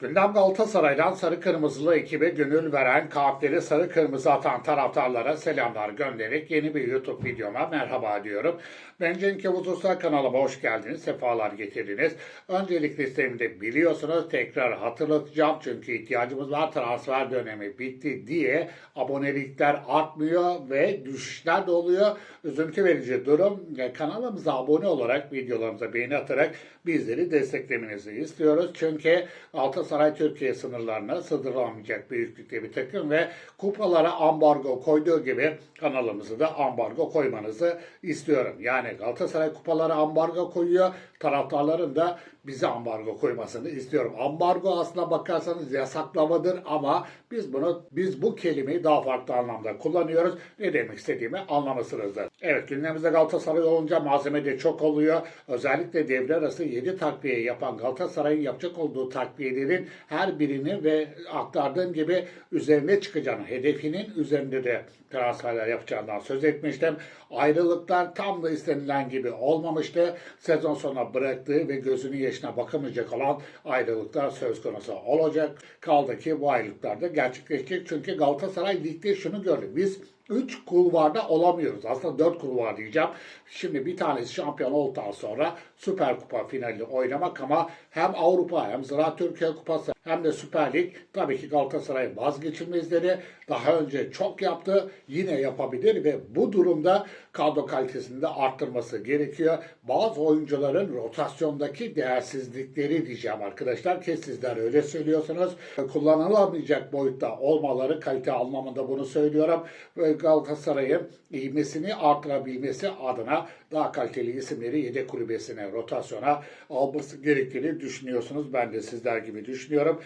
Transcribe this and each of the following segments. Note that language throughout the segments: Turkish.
Gündem Galatasaray'dan sarı kırmızılı ekibe gönül veren kalpleri sarı kırmızı atan taraftarlara selamlar göndererek yeni bir YouTube videoma merhaba diyorum. Ben Cenk Yavuz Usta kanalıma hoş geldiniz, sefalar getirdiniz. Öncelikle sistemde biliyorsunuz tekrar hatırlatacağım çünkü ihtiyacımız var transfer dönemi bitti diye abonelikler artmıyor ve düşüşler de oluyor. Üzüntü verici durum. E, Kanalımıza abone olarak videolarımıza beğeni atarak bizleri desteklemenizi istiyoruz. Çünkü Galatasaray Türkiye sınırlarına sığdırılamayacak büyüklükte bir takım ve kupalara ambargo koyduğu gibi kanalımızı da ambargo koymanızı istiyorum. Yani Galatasaray kupalara ambargo koyuyor. Taraftarların da bize ambargo koymasını istiyorum. Ambargo aslına bakarsanız yasaklamadır ama biz bunu biz bu kelimeyi daha farklı anlamda kullanıyoruz. Ne demek istediğimi anlamışsınızdır. Evet gündemimizde Galatasaray olunca malzeme de çok oluyor. Özellikle devre arası 7 takviye yapan Galatasaray'ın yapacak olduğu takviyelerin her birini ve aktardığım gibi üzerine çıkacağını, hedefinin üzerinde de transferler yapacağından söz etmiştim. Ayrılıklar tam da istenilen gibi olmamıştı. Sezon sonuna bıraktığı ve gözünün yaşına bakamayacak olan ayrılıklar söz konusu olacak. Kaldı ki bu ayrılıklar da gerçekleşecek. Çünkü Galatasaray ligde şunu gördü. Biz 3 kulvarda olamıyoruz. Aslında 4 kulvar diyeceğim. Şimdi bir tanesi şampiyon olduktan sonra Süper Kupa finali oynamak ama hem Avrupa hem Ziraat Türkiye Kupası hem de Süper Lig tabii ki Galatasaray vazgeçilmezleri daha önce çok yaptı. Yine yapabilir ve bu durumda kadro kalitesini de arttırması gerekiyor. Bazı oyuncuların rotasyondaki değersizlikleri diyeceğim arkadaşlar ki sizler öyle söylüyorsunuz. Kullanılamayacak boyutta olmaları kalite anlamında bunu söylüyorum. Ve Galatasaray'ın ivmesini artırabilmesi adına daha kaliteli isimleri yedek kulübesine, rotasyona alması gerektiğini düşünüyorsunuz. Ben de sizler gibi düşünüyorum.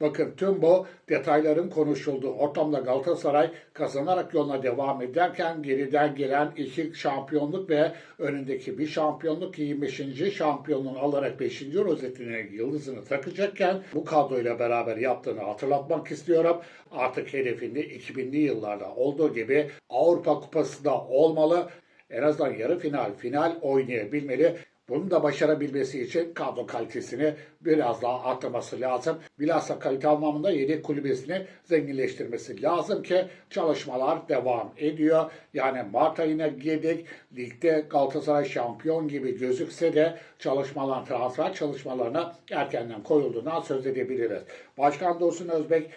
Bakın tüm bu detayların konuşulduğu ortamda Galatasaray kazanarak yoluna devam ederken geriden gelen iki şampiyonluk ve önündeki bir şampiyonluk 25. şampiyonluğunu alarak 5. rozetine yıldızını takacakken bu kadroyla beraber yaptığını hatırlatmak istiyorum. Artık hedefinde 2000'li yıllarda olduğu gibi Avrupa Kupası da olmalı. En azından yarı final, final oynayabilmeli. Bunu da başarabilmesi için kadro kalitesini biraz daha arttırması lazım. Bilhassa kalite anlamında yedek kulübesini zenginleştirmesi lazım ki çalışmalar devam ediyor. Yani Mart ayına girdik. Ligde Galatasaray şampiyon gibi gözükse de çalışmalar, transfer çalışmalarına erkenden koyulduğundan söz edebiliriz. Başkan Dursun Özbek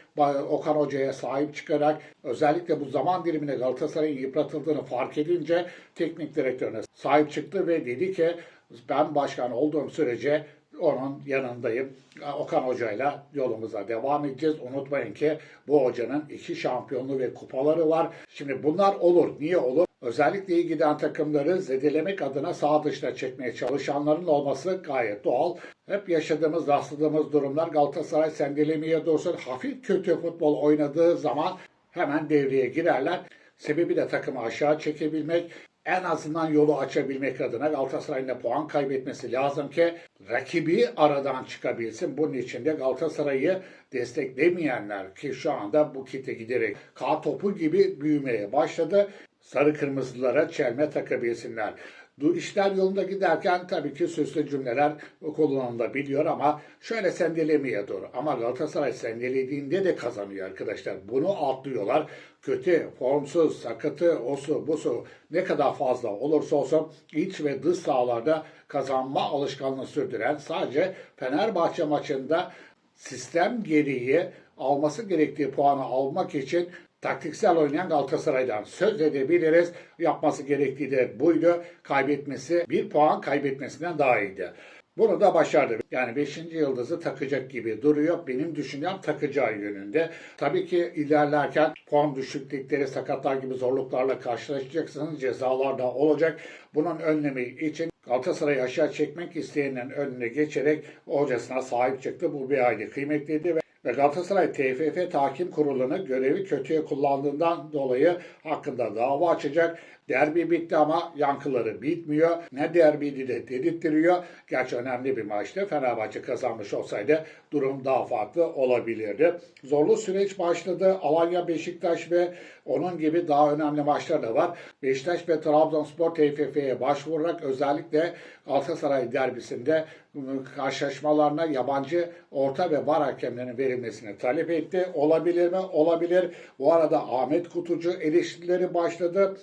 Okan Hoca'ya sahip çıkarak özellikle bu zaman diliminde Galatasaray'ın yıpratıldığını fark edince teknik direktörüne sahip çıktı ve dedi ki ben başkan olduğum sürece onun yanındayım. Okan Hoca'yla yolumuza devam edeceğiz. Unutmayın ki bu hocanın iki şampiyonluğu ve kupaları var. Şimdi bunlar olur. Niye olur? Özellikle iyi giden takımları zedelemek adına sağ dışına çekmeye çalışanların olması gayet doğal. Hep yaşadığımız, rastladığımız durumlar Galatasaray sendelemeye dursun. Hafif kötü futbol oynadığı zaman hemen devreye girerler. Sebebi de takımı aşağı çekebilmek en azından yolu açabilmek adına Galatasaray'ın da puan kaybetmesi lazım ki rakibi aradan çıkabilsin. Bunun için de Galatasaray'ı desteklemeyenler ki şu anda bu kitle giderek K topu gibi büyümeye başladı. Sarı kırmızılara çelme takabilsinler. Bu işler yolunda giderken tabii ki süslü cümleler kullanılabiliyor ama şöyle sendelemeye doğru. Ama Galatasaray sendelediğinde de kazanıyor arkadaşlar. Bunu atlıyorlar. Kötü, formsuz, sakatı, osu, busu ne kadar fazla olursa olsun iç ve dış sahalarda kazanma alışkanlığı sürdüren sadece Fenerbahçe maçında sistem gereği alması gerektiği puanı almak için taktiksel oynayan Galatasaray'dan söz edebiliriz. Yapması gerektiği de buydu. Kaybetmesi, bir puan kaybetmesinden daha iyiydi. Bunu da başardı. Yani 5. yıldızı takacak gibi duruyor. Benim düşüncem takacağı yönünde. Tabii ki ilerlerken puan düşüklükleri, sakatlar gibi zorluklarla karşılaşacaksınız. Cezalar da olacak. Bunun önlemi için Galatasaray'ı aşağı çekmek isteyenin önüne geçerek hocasına sahip çıktı. Bu bir hayli kıymetliydi ve ve Galatasaray TFF Tahkim Kurulu'nu görevi kötüye kullandığından dolayı hakkında dava açacak. Derbi bitti ama yankıları bitmiyor. Ne derbiydi de dedirttiriyor. Gerçi önemli bir maçtı. Fenerbahçe kazanmış olsaydı durum daha farklı olabilirdi. Zorlu süreç başladı. Alanya, Beşiktaş ve onun gibi daha önemli maçlar da var. Beşiktaş ve Trabzonspor TFF'ye başvurarak özellikle Galatasaray derbisinde ıı, karşılaşmalarına yabancı orta ve var hakemlerinin verilmesini talep etti. Olabilir mi? Olabilir. Bu arada Ahmet Kutucu eleştirileri başladı.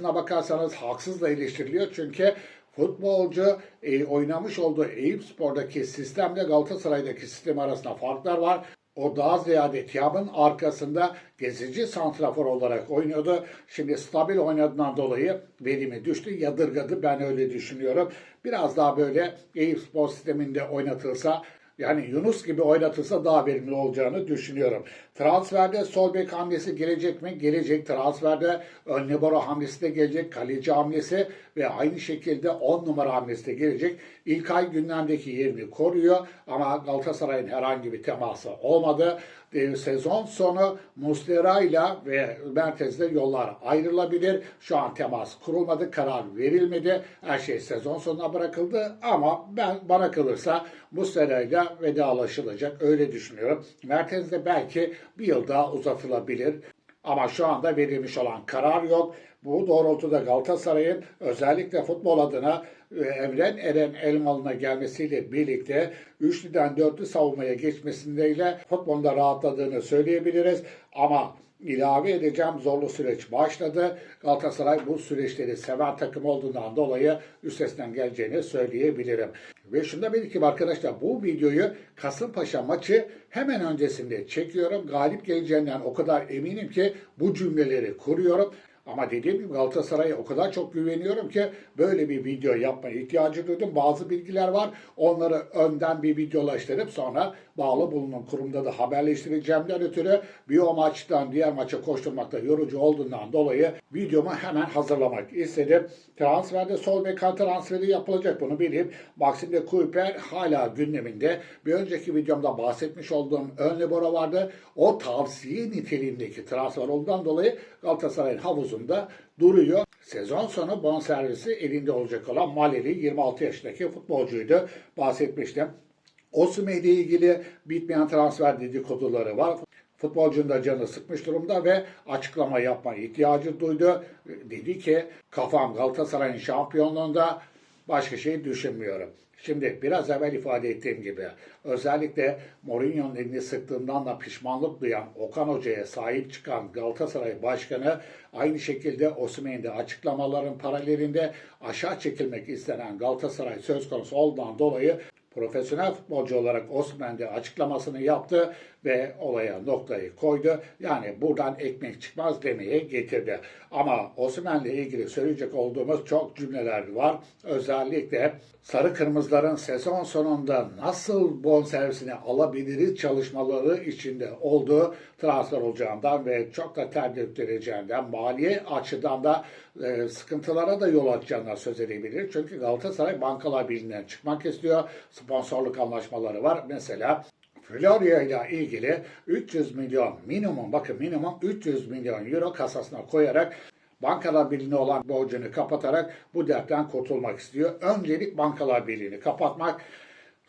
Aslına bakarsanız haksız da eleştiriliyor. Çünkü futbolcu e, oynamış olduğu Eyüp Spor'daki sistemle Galatasaray'daki sistem arasında farklar var. O daha ziyade Tiam'ın arkasında gezici santrafor olarak oynuyordu. Şimdi stabil oynadığından dolayı verimi düştü, yadırgadı. Ben öyle düşünüyorum. Biraz daha böyle Eyüp Spor sisteminde oynatılsa yani Yunus gibi oynatılsa daha verimli olacağını düşünüyorum. Transferde sol bek hamlesi gelecek mi? Gelecek. Transferde ön libero hamlesi de gelecek. Kaleci hamlesi ve aynı şekilde 10 numara hamlesi de gelecek. İlkay gündemdeki yerini koruyor ama Galatasaray'ın herhangi bir teması olmadı. Ee, Sezon sonu Muslera ile ve Mertez'de yollar ayrılabilir. Şu an temas kurulmadı, karar verilmedi. Her şey sezon sonuna bırakıldı ama ben bana kalırsa Muslera ile vedalaşılacak öyle düşünüyorum. Mertez'de belki bir yıl daha uzatılabilir. Ama şu anda verilmiş olan karar yok. Bu doğrultuda Galatasaray'ın özellikle futbol adına e, Evren Eren Elmalı'na gelmesiyle birlikte üçlüden dörtlü savunmaya geçmesiyle futbolda rahatladığını söyleyebiliriz. Ama ilave edeceğim zorlu süreç başladı. Galatasaray bu süreçleri seven takım olduğundan dolayı üstesinden geleceğini söyleyebilirim. Ve şunu da belirteyim arkadaşlar bu videoyu Kasımpaşa maçı hemen öncesinde çekiyorum. Galip geleceğinden o kadar eminim ki bu cümleleri kuruyorum. Ama dediğim gibi Galatasaray'a o kadar çok güveniyorum ki böyle bir video yapmaya ihtiyacı duydum. Bazı bilgiler var. Onları önden bir videolaştırıp sonra bağlı bulunan kurumda da haberleştireceğimden ötürü bir o maçtan diğer maça koşturmakta yorucu olduğundan dolayı videomu hemen hazırlamak istedim. Transferde sol bek transferi yapılacak bunu bileyim. Maxim de Kuiper hala gündeminde. Bir önceki videomda bahsetmiş olduğum ön libero vardı. O tavsiye niteliğindeki transfer olduğundan dolayı Galatasaray'ın havuzunda duruyor. Sezon sonu bonservisi elinde olacak olan Maleli 26 yaşındaki futbolcuydu. Bahsetmiştim. Osimhen ile ilgili bitmeyen transfer dedikoduları var. Futbolcunun da canı sıkmış durumda ve açıklama yapma ihtiyacı duydu. Dedi ki kafam Galatasaray'ın şampiyonluğunda başka şey düşünmüyorum. Şimdi biraz evvel ifade ettiğim gibi özellikle Mourinho'nun elini sıktığından da pişmanlık duyan Okan Hoca'ya sahip çıkan Galatasaray Başkanı aynı şekilde Osimhen'de açıklamaların paralelinde aşağı çekilmek istenen Galatasaray söz konusu olduğundan dolayı profesyonel futbolcu olarak Osman'de açıklamasını yaptı ve olaya noktayı koydu. Yani buradan ekmek çıkmaz demeye getirdi. Ama Osman'la ilgili söyleyecek olduğumuz çok cümleler var. Özellikle sarı kırmızıların sezon sonunda nasıl bonservisini alabiliriz çalışmaları içinde olduğu transfer olacağından ve çok da tereddütleneceğinden maliye açıdan da e, sıkıntılara da yol açacağından söz edebilir. Çünkü Galatasaray Bankalar Birliği'nden çıkmak istiyor. Sponsorluk anlaşmaları var. Mesela Florya ile ilgili 300 milyon minimum bakın minimum 300 milyon euro kasasına koyarak Bankalar Birliği'ne olan borcunu kapatarak bu dertten kurtulmak istiyor. Öncelik Bankalar Birliği'ni kapatmak.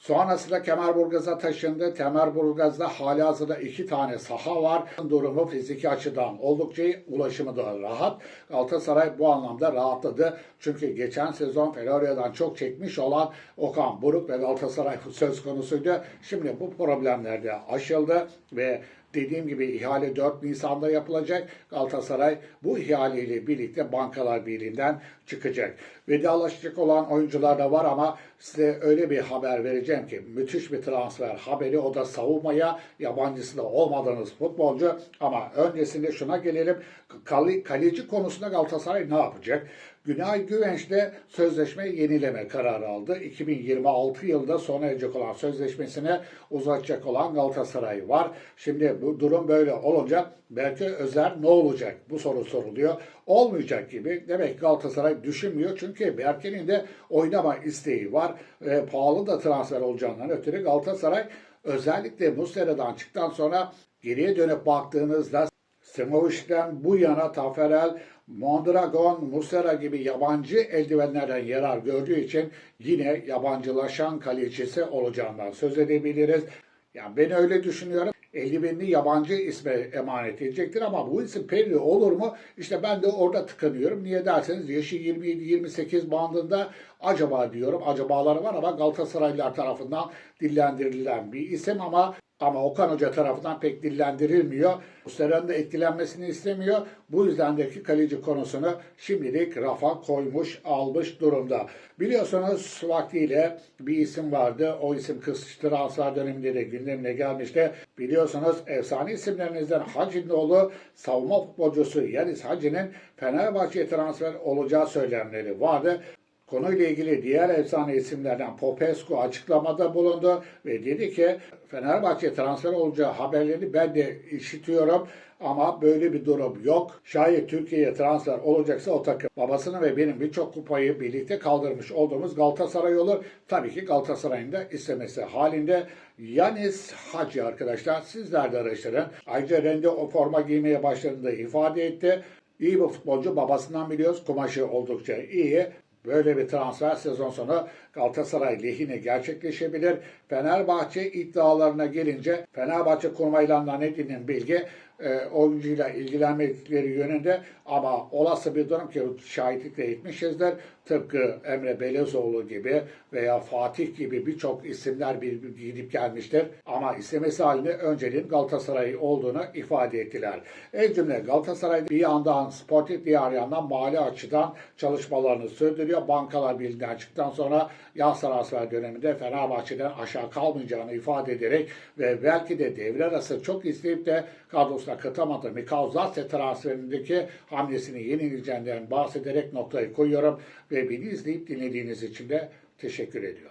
Sonrasında Kemerburgaz'a taşındı. Kemerburgaz'da hali hazırda iki tane saha var. Durumu fiziki açıdan oldukça iyi. Ulaşımı da rahat. Galatasaray bu anlamda rahatladı. Çünkü geçen sezon Florya'dan çok çekmiş olan Okan Buruk ve Galatasaray söz konusuydu. Şimdi bu problemler de aşıldı ve Dediğim gibi ihale 4 Nisan'da yapılacak. Galatasaray bu ihaleyle birlikte Bankalar Birliği'nden çıkacak. Vedalaşacak olan oyuncular da var ama size öyle bir haber vereceğim ki müthiş bir transfer haberi o da savunmaya yabancısı da olmadığınız futbolcu ama öncesinde şuna gelelim. Kale, kaleci konusunda Galatasaray ne yapacak? Günay Güvenç'le sözleşme yenileme kararı aldı. 2026 yılında sona erecek olan sözleşmesine uzatacak olan Galatasaray var. Şimdi bu durum böyle olunca belki Özer ne olacak? Bu soru soruluyor. Olmayacak gibi. Demek Galatasaray düşünmüyor. Çünkü Berke'nin de oynama isteği var. E, pahalı da transfer olacağından ötürü Galatasaray özellikle Muslera'dan çıktıktan sonra geriye dönüp baktığınızda Simović'ten bu yana Taferel, Mondragon, Muslera gibi yabancı eldivenlerden yarar gördüğü için yine yabancılaşan kalecisi olacağından söz edebiliriz. Yani ben öyle düşünüyorum. Eldivenini yabancı isme emanet edecektir ama bu isim Perry olur mu? İşte ben de orada tıkanıyorum. Niye derseniz yaşı 27-28 bandında acaba diyorum. Acabaları var ama Galatasaraylılar tarafından dillendirilen bir isim ama ama Okan Hoca tarafından pek dillendirilmiyor. Muslera'nın da etkilenmesini istemiyor. Bu yüzden kaleci konusunu şimdilik rafa koymuş, almış durumda. Biliyorsunuz vaktiyle bir isim vardı. O isim kış transfer döneminde de gündemine gelmişti. Biliyorsunuz efsane isimlerinizden Hacı'nın oğlu savunma futbolcusu Yanis Hacı'nın Fenerbahçe'ye transfer olacağı söylemleri vardı. Konuyla ilgili diğer efsane isimlerden Popescu açıklamada bulundu ve dedi ki Fenerbahçe transfer olacağı haberlerini ben de işitiyorum ama böyle bir durum yok. Şayet Türkiye'ye transfer olacaksa o takım babasını ve benim birçok kupayı birlikte kaldırmış olduğumuz Galatasaray olur. Tabii ki Galatasaray'ın da istemesi halinde Yanis Hacı arkadaşlar sizler de araştırın. Ayrıca Rende o forma giymeye başladığında ifade etti. İyi bir futbolcu babasından biliyoruz. Kumaşı oldukça iyi. Böyle bir transfer sezon sonu Galatasaray lehine gerçekleşebilir. Fenerbahçe iddialarına gelince Fenerbahçe kurmayla Nanetti'nin bilgi e, oyuncuyla ilgilenmedikleri yönünde ama olası bir durum ki şahitlikle etmişizdir. Tıpkı Emre Belezoğlu gibi veya Fatih gibi birçok isimler bir gidip gelmiştir. Ama istemesi halinde önceliğin Galatasaray olduğunu ifade ettiler. El cümle Galatasaray bir yandan sportif diğer yandan mali açıdan çalışmalarını sürdürüyor. Bankalar Birliği'nden çıktıktan sonra yaz transfer döneminde Fenerbahçe'den aşağı kalmayacağını ifade ederek ve belki de devre arası çok isteyip de kadrosuna katamadı. Mikal Zase transferindeki hamlesini yenileyeceğinden bahsederek noktayı koyuyorum ve beni izleyip dinlediğiniz için de teşekkür ediyorum.